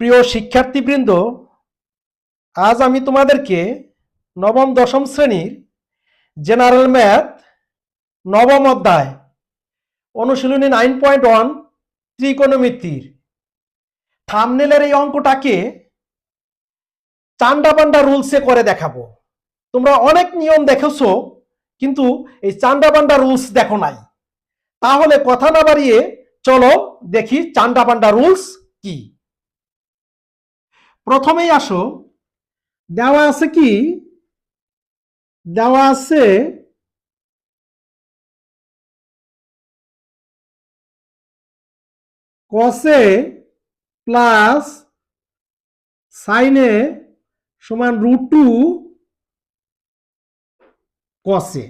প্রিয় শিক্ষার্থীবৃন্দ, আজ আমি তোমাদেরকে নবম, দশম শ্রেণির জেনারেল ম্যাথ নবম অধ্যায় অনুশীলনী নাইন পয়েন্ট ওয়ান ত্রিকোণমিতির থামনেলের এই অঙ্কটাকে চান্ডা পান্ডা রুলসে করে দেখাবো। তোমরা অনেক নিয়ম দেখেছ, কিন্তু এই চান্ডা পান্ডা রুলস দেখো নাই। তাহলে কথা না বাড়িয়ে চলো দেখি চান্ডা পান্ডা রুলস কি। প্রথমেই আসো। দেওয়া আছে কি? দেওয়া আছে কসে প্লাস সাইনে সমান রুট টু কসে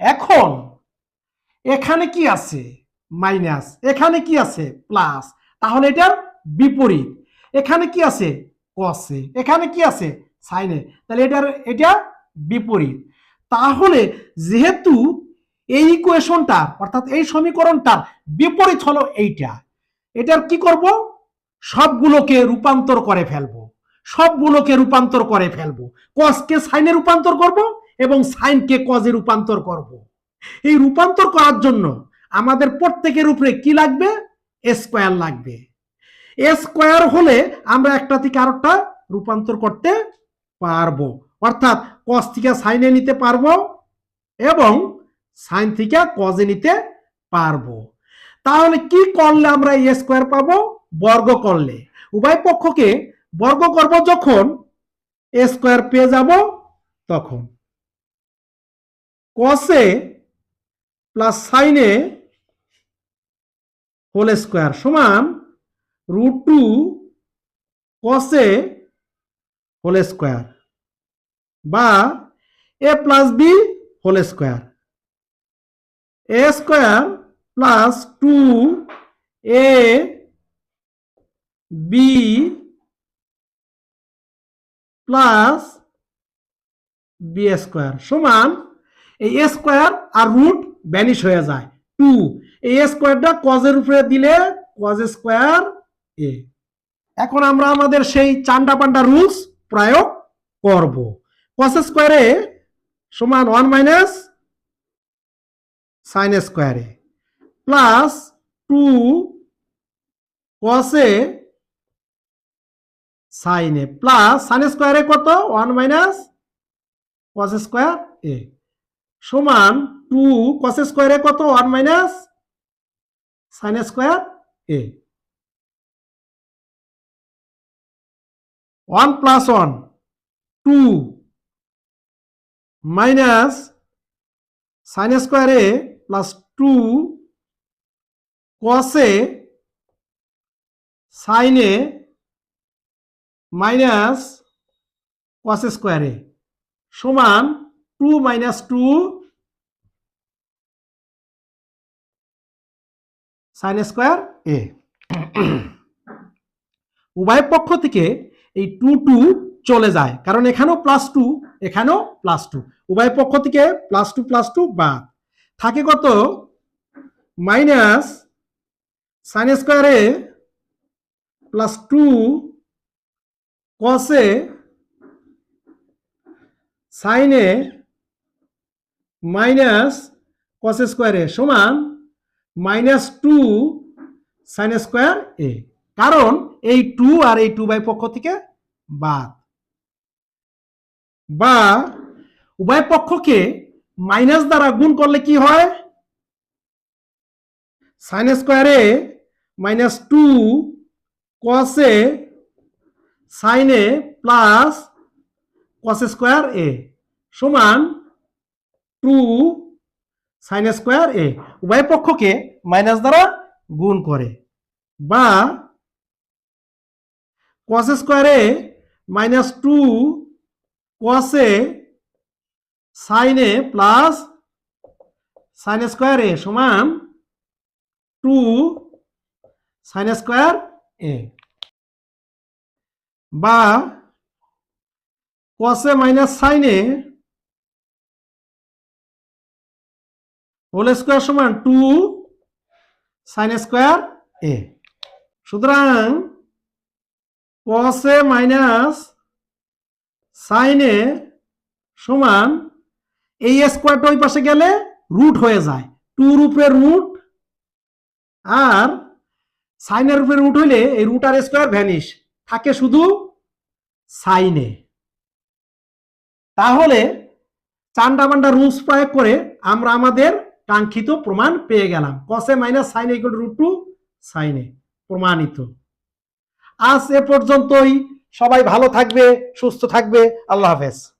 এখন এখানে কি আছে? মাইনাস এখানে কি আছে? প্লাস তাহলে এটার বিপরীত। এখানে কি আছে? কসে এখানে কি আছে? সাইনে তাহলে এটার, এটা বিপরীত। তাহলে যেহেতু এই ইকুয়েশনটা, অর্থাৎ এই সমীকরণটার বিপরীত হলো এইটা, এটার কি করব? সবগুলোকে রূপান্তর করে ফেলব। সবগুলোকে রূপান্তর করে ফেলব। কসকে সাইনে রূপান্তর করব এবং সাইনকে কজে রূপান্তর করব। এই রূপান্তর করার জন্য আমাদের প্রত্যেকের উপরে কি লাগবে? স্কোয়ার লাগবে। স্কোয়ার হলে আমরা একটা থেকে আরেকটা রূপান্তর করতে পারব। অর্থাৎ কস থেকে সাইনে নিতে পারব এবং সাইন থেকে কজে নিতে পারব। তাহলে কি করলে আমরা এ স্কোয়ার পাবো? বর্গ করলে। উভয় পক্ষকে বর্গ করব যখন এ স্কোয়ার পেয়ে যাব তখন। Cos A plus sin A whole square সমান root two cos A whole square বা A plus B whole square A square plus two A B plus B square সমান এই এ স্কোয়ার আর রুট ব্যানিশ হয়ে যায়। Two এই স্কোয়ারটা কজের উপরে দিলে কজ স্কোয়ার এ। এখন আমরা আমাদের সেই চান্ডা পান্ডা রুলস প্রয়োগ করব। কস স্কোয়ারে সমান one minus sin square A plus two cos A sin A plus sin square A কত? One minus cos square A. সমান টু কস স্কোয়ারে কত? One minus sin square A. One plus one, two minus sin square A plus two cos A sin A minus cos square A সমান two minus two sin square A. উভয় পক্ষ থেকে এই two two চলে যায়। কারণ এখানেও plus two এখানেও প্লাস টু উভয় পক্ষ থেকে প্লাস টু প্লাস টু বাদ। থাকে কত? Minus sin square A plus two cos A sin A minus cos square A সমান minus two sin square A. কারণ এই টু আর এই টু বাই পক্ষ থেকে বাদ। বা উভয় পক্ষকে মাইনাস দ্বারা গুণ করলে কি হয়? সাইন স্কোয়ারে মাইনাস টু কসে সাইনে প্লাস কস স্কোয়ার এ সমান টু সাইন স্কোয়ার এ উভয় পক্ষকে মাইনাস দ্বারা গুণ করে। বা কস স্কোয়ারে মাইনাস টু কসে সাইনে প্লাস সাইন স্কোয়ার এ সমান টু সাইন স্কোয়ার এ বা cos A minus sin A whole square সমান টু সাইন স্কোয়ার এ সুতরাং কসে মাইনাস সাইনে সমান এই স্কোয়ারটা ওই পাশে গেলে রুট হয়ে যায়। টু উপরে রুট আর সাইনের উপরে রুট হইলে এই রুট আর স্কোয়ার ভ্যানিশ থাকে শুধু সাইনে তাহলে চান্ডা বান্ডা রুলস প্রয়োগ করে আমরা আমাদের কাঙ্ক্ষিত প্রমাণ পেয়ে গেলাম। কসে মাইনাস সাইনে রুট টু সাইনে প্রমাণিত। আজ এ পর্যন্তই। সবাই ভালো থাকবে সুস্থ থাকবে। আল্লাহ হাফেজ।